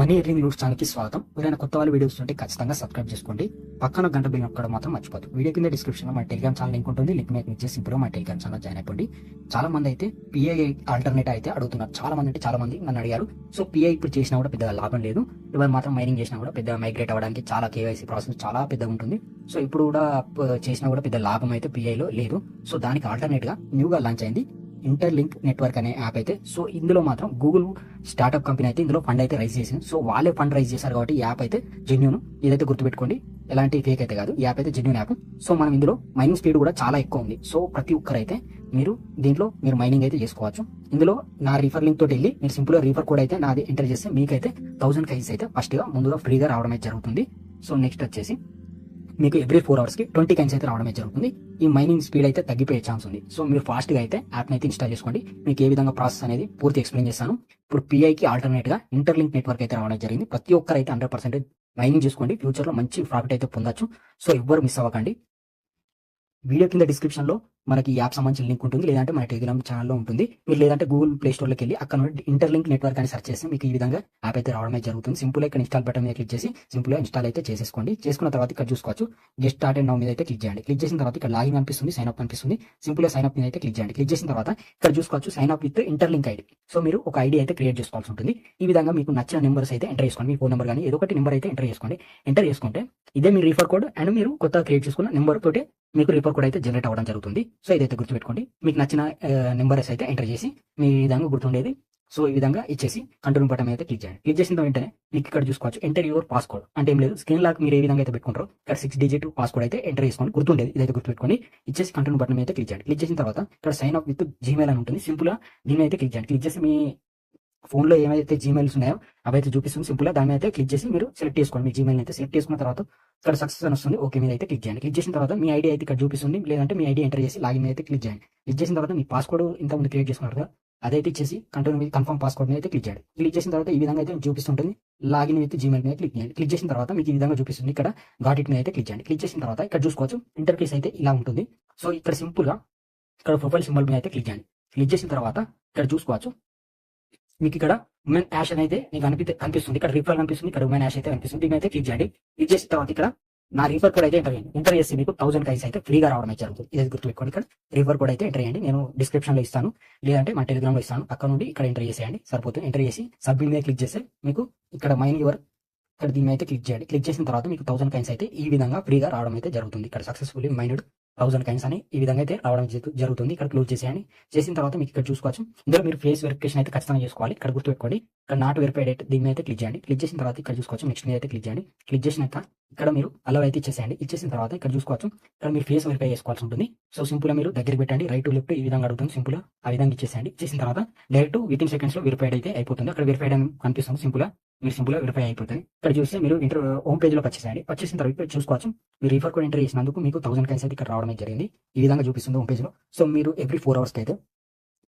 Money ఎర్లింగ్ roots ఛానల్కి స్వాగతం. ఎవరైనా కొత్త వాళ్ళు వీడియోస్ ఉంటే ఖచ్చితంగా సబ్స్క్రైబ్ చేసుకోండి. పక్కన గంట బిల్ నొక్కడం మాత్రం మర్చిపోదు వీడియో కింద డిస్క్రిప్షన్ మా టెలిగ్రామ్ ఛానల్ లింక్ ఉంటుంది. లింక్ మీద క్లిక్ చేసి ఇప్పుడు మా టెలిగ్రామ్ ఛానల్ జాయిన్ అయిపోండి. చాలా మంది అయితే పిఐ ఆల్టర్నేట్ అయితే అడుగుతున్నారు. చాలా మంది అంటే చాలా మంది నన్ను అడిగారు. సో పిఐ ఇప్పుడు చేసినా కూడా పెద్దగా లాభం లేదు. ఎవరు మాత్రం మైనింగ్ చేసినా కూడా పెద్ద మైగ్రేట్ అవ్వడానికి చాలా కేవైసీ ప్రాసెస్ చాలా పెద్దగా ఉంటుంది. సో ఇప్పుడు కూడా చేసినా కూడా పెద్ద లాభం అయితే పిఐలో లేదు. సో దానికి ఆల్టర్నేట్గా న్యూగా లాంచ్ అయింది. ఇంటర్లింక్ నెట్వర్క్ అనే యాప్ అయితే సో ఇందులో మాత్రం గూగుల్ స్టార్ట్అప్ కంపెనీ అయితే ఇందులో ఫండ్ అయితే రైజ్ చేసింది. సో వాళ్ళే ఫండ్ రైజ్ చేశారు కాబట్టి ఈ యాప్ అయితే జెన్యూన్ ఇదైతే గుర్తుపెట్టుకోండి ఎలాంటి ఫేక్ అయితే కాదు. ఈ యాప్ అయితే జెన్యున్ యాప్ సో మనం ఇందులో మైనింగ్ స్పీడ్ కూడా చాలా ఎక్కువ ఉంది. సో ప్రతి ఒక్కరైతే మీరు దీంట్లో మీరు మైనింగ్ అయితే చేసుకోవచ్చు. ఇందులో నా రిఫర్ లింక్ తోటి వెళ్ళి మీరు సింపుల్గా రిఫర్ కోడ్ అయితే నాది ఎంటర్ చేస్తే మీకైతే థౌసండ్ కైస్ అయితే ఫస్ట్గా ముందుగా ఫ్రీగా రావడం అయితే జరుగుతుంది. సో నెక్స్ట్ వచ్చేసి మీకు ఎవ్రీ ఫోర్ అవర్స్కి ట్వంటీ కైన్స్ అయితే రావడమే జరుగుతుంది. ఈ మైనింగ్ స్పీడ్ అయితే తగ్గిపోయే ఛాన్స్ ఉంది. సో మీరు ఫాస్ట్గా అయితే యాప్ అయితే ఇన్స్టాల్ చేసుకోండి. మీకు ఏ విధంగా ప్రాసెస్ అనేది పూర్తి ఎక్స్ప్లెయిన్ చేస్తాను. ఇప్పుడు పిఐకి ఆల్టర్నేట్గా ఇంటర్లింక్ నెట్వర్క్ అయితే రావడం జరిగింది. ప్రతి ఒక్కరు అయితే హండ్రెడ్ పర్సెంట్ మైనింగ్ చేసుకోండి. ఫ్యూచర్లో మంచి ప్రాఫిట్ అయితే పొందొచ్చు. సో ఎవ్వరు మిస్ అవ్వకండి. వీడియో కింద డిస్క్రిప్షన్లో మనకి యాప్ సంబంధించిన లింక్ ఉంటుంది లేదంటే మన టెలిగ్రామ్ ఛానల్లో ఉంటుంది. మీరు లేదంటే గూగుల్ ప్లే స్టోర్లోకి వెళ్ళి అక్కడ ఇంటర్లింక్ నెట్వర్క్ అని సెర్చ్ చేస్తే మీకు ఈ విధంగా యాప్ అయితే రావడమే జరుగుతుంది. సింపుల్ ఇక్కడ ఇన్స్టాల్ బటన్ మీద క్లిక్ చేసి సింపుల్ ఇన్స్టాల్ అయితే చేసేసుకోండి. చేసుకున్న తర్వాత ఇక్కడ చూసుకోవచ్చు. గెస్ట్ స్టార్ట్ అండ్ నౌ మీద అయితే క్లిక్ చేయండి. క్లిక్ చేసిన తర్వాత ఇక్కడ లాగిన్ అనిపిస్తుంది సైన్ అప్ అనిపిస్తుంది సింపుల్ సైన్ అప్ మీద అయితే క్లిక్ చేయండి. క్లిక్ చేసిన తర్వాత ఇక్కడ చూసుకోవచ్చు sign up with Interlink ID so మీరు ఒక ఐడి అయితే క్రియేట్ చేసుకోవాల్సి ఉంటుంది. ఈ విధంగా మీకు నచ్చిన నెంబర్స్ అయితే ఎంటర్ చేసుకోండి. మీ ఫోన్ నెంబర్ కానీ ఏదో ఒకటి నెంబర్ అయితే ఎంటర్ చేసుకోండి. ఎంటర్ చేసుకుంటే ఇదే మీ రీఫర్ కోడ్ అండ్ మీరు కొత్తగా క్రియేట్ చేసుకున్న నెంబర్ తోటి మీకు రిఫర్ కోడ్ అయితే జనరేట్ అవ్వడం జరుగుతుంది. సో ఇదైతే గుర్తుపెట్టుకోండి. మీకు నచ్చిన నెంబర్స్ అయితే ఎంటర్ చేసి మీ విధంగా గుర్తుండేది. సో ఈ విధంగా ఇచ్చేసి కంట్రోల్ బటన్ అయితే క్లిక్ చేయండి. క్లిక్ చేసిన వెంటనే మీకు ఇక్కడ చూసుకోవచ్చు ఎంటర్ యువర్ పాస్కోడ్ అంటే ఏం లేదు స్క్రీన్ లాక్ మీరు ఏ విధంగా అయితే పెట్టుకుంటారో ఇక్కడ సిక్స్ డిజిట్ పాస్కోడ్ అయితే ఎంటర్ చేసుకోండి. గుర్తుండేది ఇదైతే గుర్తుపెట్టుకోండి. ఇచ్చేసి కంట్రోల్ బటన్ అయితే క్లిక్ చేయండి. క్లిక్ చేసిన తర్వాత ఇక్కడ సైన్ అప్ విత్ జీమెయిల్ అని ఉంటుంది. సింపుల్గా దీని అయితే క్లిక్ చేయండి. క్లిక్ చేసి మీ ఫోన్లో ఏమైతే జీమెయిల్స్ ఉన్నాయో అవైతే చూపిస్తుంది. సింపుల్గా దాని అయితే క్లిక్ చేసి మీరు సెలెక్ట్ చేసుకోండి. మీ జీమెయిల్ అయితే సెలెక్ట్ చేసుకున్న తర్వాత ఇక్కడ సక్సెస్ అని వస్తుంది. ఓకే మీద అయితే క్లిక్ చేయండి. క్లిక్ చేసిన తర్వాత మీ ఐడి అయితే ఇక్కడ చూపిస్తుంది. లేదంటే మీ ఐడి ఎంటర్ చేసి లాగిన్ మీద అయితే క్లిక్ చేయండి. క్లిక్ చేసిన తర్వాత మీ పాస్వర్డ్ ఇంత ముందు క్రియేట్ చేసుకున్నారు కదా అదైతే ఇచ్చేసి కంట్రోల్ మీద కన్ఫర్మ్ పాస్వర్డ్ మీద అయితే క్లిక్ చేయండి. క్లిక్ చేసిన తర్వాత ఈ విధంగా అయితే చూపిస్తుంటుంది. లాగిన్ విత్ జీమెయిల్ మీద క్లిక్ చేయండి. క్లిక్ చేసిన తర్వాత మీకు ఈ విధంగా చూపిస్తుంది. ఇక్కడ ఘాట్ ఇట్ మీద అయితే క్లిక్ చేయండి. క్లిక్ చేసిన తర్వాత ఇక్కడ చూసుకోవచ్చు. ఇంటర్ఫేస్ అయితే ఇలా ఉంటుంది. సో ఇక్కడ సింపుల్గా ఇక్కడ ప్రొఫైల్ సింబల్ మీద అయితే క్లిక్ చేయండి. క్లిక్ చేసిన తర్వాత ఇక్కడ చూసుకోవచ్చు. మీకు ఇక్కడ ఉమెన్ యాష్ అని అయితే మీకు కనిపి కనిపిస్తుంది. ఇక్కడ రిఫర్ కనిపిస్తుంది. ఇక్కడ ఉమెన్ యాష్ అయితే కనిపిస్తుంది. దీని అయితే క్లిక్ చేయండి. క్లిక్ చేసిన తర్వాత ఇక్కడ నా రిఫర్ కోడ్ అయితే ఎంటర్ చేయండి. ఎంటర్ చేసి మీకు థౌసండ్ కైస్ అయితే ఫ్రీగా రావడం అయితే జరుగుతుంది. ఇది గుర్తుపెట్టుకోండి ఇక్కడ. రిఫర్ కోడ్ అయితే ఎంటర్ చేయండి. నేను డిస్క్రిప్షన్లో ఇస్తాను. లేదంటే మా టెలిగ్రామ్లో ఇస్తాను. అక్కడ నుండి ఇక్కడ ఎంటర్ చేసేయండి. సరిపోతుంది ఎంటర్ చేసి సబ్మిట్ మీద క్లిక్ చేస్తే మీకు ఇక్కడ మైన్ యువర్ ఇక్కడ దీని అయితే క్లిక్ చేయండి. క్లిక్ చేసిన తర్వాత మీకు థౌసండ్ కైన్స్ అయితే ఈ విధంగా ఫ్రీగా రావడం అయితే జరుగుతుంది. ఇక్కడ సక్సెస్ఫుల్లీ మైండ్ థౌసండ్ కైన్స్ అని ఈ విధంగా అయితే రావడం జరుగుతుంది. ఇక్కడ క్లోజ్ చేసేయండి. చేసిన తర్వాత మీకు ఇక్కడ చూసుకోవచ్చు. ఇందులో మీరు ఫేస్ వెరిఫికేషన్ అయితే ఖచ్చితంగా చేసుకోవాలి. ఇక్కడ గుర్తుపెట్టుకోండి. ఇక్కడ నాట్ వెరిఫైడ్ అయితే దీని మీద అయితే క్లిక్ చేయండి. క్లిక్ చేసిన తర్వాత ఇక్కడ చూసుకోవచ్చు. నెక్స్ట్ మీద అయితే క్లిక్ చేయండి. క్లిక్ చేసినాక ఇక్కడ మీరు అలవ్ అయితే ఇచ్చేసేయండి. ఇచ్చేసిన తర్వాత ఇక్కడ చూసుకోవచ్చు. ఇక్కడ మీరు ఫేస్ వెరిఫై చేసుకోవాల్సి ఉంటుంది. సో సింపుల్ మీరు దగ్గర పెట్టండి. రైట్ లెఫ్ట్ ఈ విధంగా అడుగుతుంది. సింపుల్ ఆ విధంగా ఇచ్చేసేయండి. ఇచ్చేసిన తర్వాత డైరెక్ట్ విత్ ఇన్ సెకండ్స్లో వెరిఫైడ్ అయితే అయిపోతుంది. అక్కడ వెరిఫైడ్ అని కనిపిస్తుంది. సింపుల్ మీరు సింపుల్గా వెరిఫై అయిపోతుంది. ఇక్కడ చూస్తే మీరు ఇంటర్ హోమ్ పేజ్లో వచ్చేసేయండి వచ్చేసిన తర్వాత చూసుకోవచ్చు. మీరు రిఫర్ కోడ్ ఎంటర్ చేసినందుకు మీకు థౌసండ్ కైన్స్ అయితే ఇక్కడ రావడం జరిగింది. ఈ విధంగా చూపిస్తుంది హోమ్ పేజ్లో. సో మీరు ఎవ్రీ ఫోర్ అవర్స్ అయితే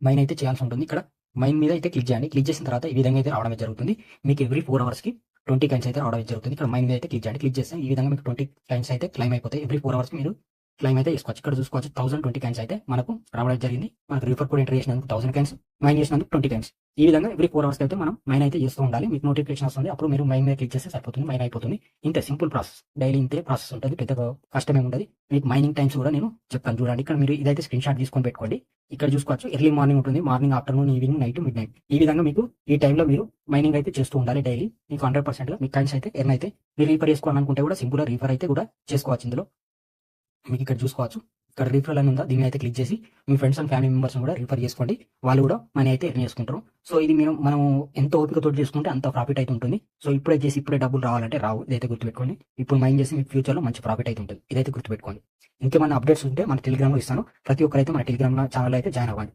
మైన్ అయితే చేయాల్సి ఉంటుంది. ఇక్కడ మైన్ మీద అయితే క్లిక్ చేయండి. క్లిక్ చేసిన తర్వాత ఈ విధంగా అయితే రావడం జరుగుతుంది. మీకు ఎవ్రీ ఫోర్ అవర్స్కి ట్వంటీ కైన్స్ అయితే రావడం జరుగుతుంది. ఇక్కడ మైన్ మీద అయితే క్లిక్ చేయండి. క్లిక్ చేస్తే ఈ విధంగా మీకు ట్వంటీ కైన్స్ అయితే క్లైమ్ అయిపోతాయి. ఎవ్రీ ఫోర్ అవర్స్ మీరు క్లైమ్ అయితే చేసుకోవచ్చు. ఇక్కడ చూసుకోవచ్చు థౌసండ్ ట్వంటీ కైన్స్ అయితే మనకు రావడం జరిగింది. మనకు రిఫర్ కోడ్ ఎంటర్ చేసినందుకు థౌసండ్ కైన్స్ మైన్ చేసినందుకు ట్వంటీ కైన్స్ ఈ విధంగా ఎవ్రీ ఫోర్ అవర్స్ అయితే మనం మైన్ అయితే చేస్తూ ఉండాలి. మీకు నోటిఫికేషన్ వస్తుంది. అప్పుడు మీరు మైన్ మీద క్లిక్ చేస్తే సరిపోతుంది. మైన్ అయిపోతుంది. ఇంత సింపుల్ ప్రాసెస్ డైలీ ఇంతే ప్రాసెస్ ఉంటుంది. పెద్ద కష్టమే ఉండదు మీకు మైనింగ్ టైమ్స్ కూడా నేను చెప్తాను. చూడండి. ఇక్కడ మీరు ఇదైతే స్క్రీన్ షాట్ తీసుకొని పెట్టుకోండి. ఇక్కడ చూసుకోవచ్చు. ఎర్లీ మార్నింగ్ ఉంటుంది. Morning afternoon evening night midnight ఈ విధంగా మీకు ఈ టైంలో మీరు మైనింగ్ అయితే చేస్తూ ఉండాలి డైలీ మీకు హండ్రెడ్ పర్సెంట్ మీకు కాయిన్స్ అయితే ఎర్న్ అయితే మీరు రీఫర్ చేసుకోవాలనుకుంటే కూడా సింపుల్ రీఫర్ అయితే కూడా చేసుకోవచ్చు ఇందులో. మీకు ఇక్కడ చూసుకోవచ్చు. ఇక్కడ రిఫరల్ అని ఉందా? దీన్ని అయితే క్లిక్ చేసి మీ ఫ్రెండ్స్ అండ్ ఫ్యామిలీ మెంబర్స్ కూడా రిఫర్ చేసుకోండి. వాళ్ళు కూడా మనీ అయితే ఎర్న్ చేసుకుంటారు. సో ఇది మీరు మనం ఎంత ఓపికతో చేసుకుంటే అంత ప్రాఫిట్ అయితే ఉంటుంది. సో ఇప్పుడే చేసి ఇప్పుడే డబ్బులు రావాలంటే రావు. ఇదైతే గుర్తుపెట్టుకోండి. ఇప్పుడు మైండ్ చేసి మీ ఫ్యూచర్లో మంచి ప్రాఫిట్ అయితే ఉంటుంది. ఇదైతే గుర్తుపెట్టుకోండి. ఇంకేమైనా అప్డేట్స్ ఉంటే మన టెలిగ్రామ్లో ఇస్తాను. ప్రతి ఒక్కరైతే మన టెలిగ్రామ్ ఛానల్ అయితే జాయిన్ అవ్వండి.